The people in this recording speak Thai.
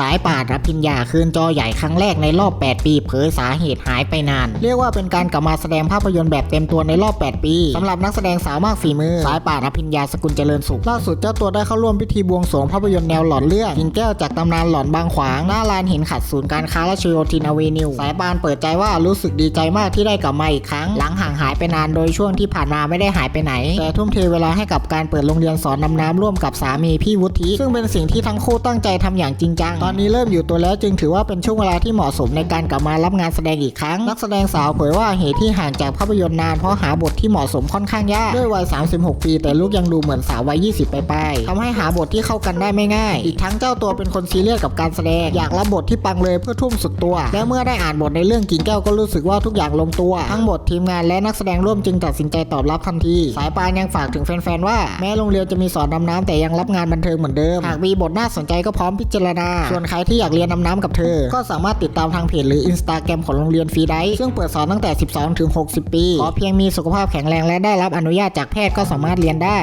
สายป่านรับพิญญาคืนจอใหญ่ครั้งแรกในรอบ 8 ปีเผยสาเหตุหายไปนาน เรียกว่าเป็นการกลับมาแสดงภาพยนตร์แบบเต็มตัวในรอบ 8 ปีสำหรับนักแสดงสาวมากฝีมือ สายป่านรับพิญญาสกุลเจริญสุขล่าสุดเจ้าตัวได้เข้าร่วมพิธีบวงสรวงภาพยนตร์แนวหลอนเรื่องกินแก้วจากตำนานหลอนบางขวางหน้าลานหินขัดศูนย์การค้าราชโยธินอเวนิวสายป่านเปิดใจว่ารู้สึกดีใจมากที่ได้กลับมาอีกครั้ง หลังห่างหายไปนานโดยช่วงที่ผ่านมาไม่ได้หายไปไหน แต่ทุ่มเทเวลาให้กับการเปิดโรงเรียนสอนนำน้ำร่วมกับสามีพี่วุฒิซึ่งเป็นสิ่งที่ทั้งคู่ตั้งใจทำอย่างจริงจังตอนนี้เริ่มอยู่ตัวแล้วจึงถือว่าเป็นช่วงเวลาที่เหมาะสมในการกลับมารับงานแสดงอีกครั้ง นักแสดงสาวเผยว่าเหตุที่ห่างจากภาพยนตร์นานเพราะหาบทที่เหมาะสมค่อนข้างยากด้วยวัย 36 ปี แต่ลูกยังดูเหมือนสาววัย 20 ไปไปทำให้หาบทที่เข้ากันได้ไม่ง่าย อีกทั้งเจ้าตัวเป็นคนซีเรียสกับการแสดง อยากรับบทที่ปังเลยเพื่อทุ่มสุดตัว และเมื่อได้อ่านบทในเรื่องกิ่งแก้วก็รู้สึกว่าทุกอย่างลงตัว ทั้งหมดทีมงานและนักแสดงร่วมจึงตัดสินใจตอบรับทันที สายปานยังฝากถึงแฟนๆว่าแม้โรงเรียนจะมีสอนดำน้ำแต่ยังรับงานบันเทิงเหมือนเดิมหากมีบทน่าสนใจก็พร้อมพิจารณาส่วนใครที่อยากเรียนดำน้ำกับเธอ ก็สามารถติดตามทางเพจหรืออินสตาแกรมของโรงเรียนฟรีได้ซึ่งเปิดสอนตั้งแต่ 12 ถึง 60 ปี ขอเพียงมีสุขภาพแข็งแรงและได้รับอนุญาตจากแพทย์ก็สามารถเรียนได้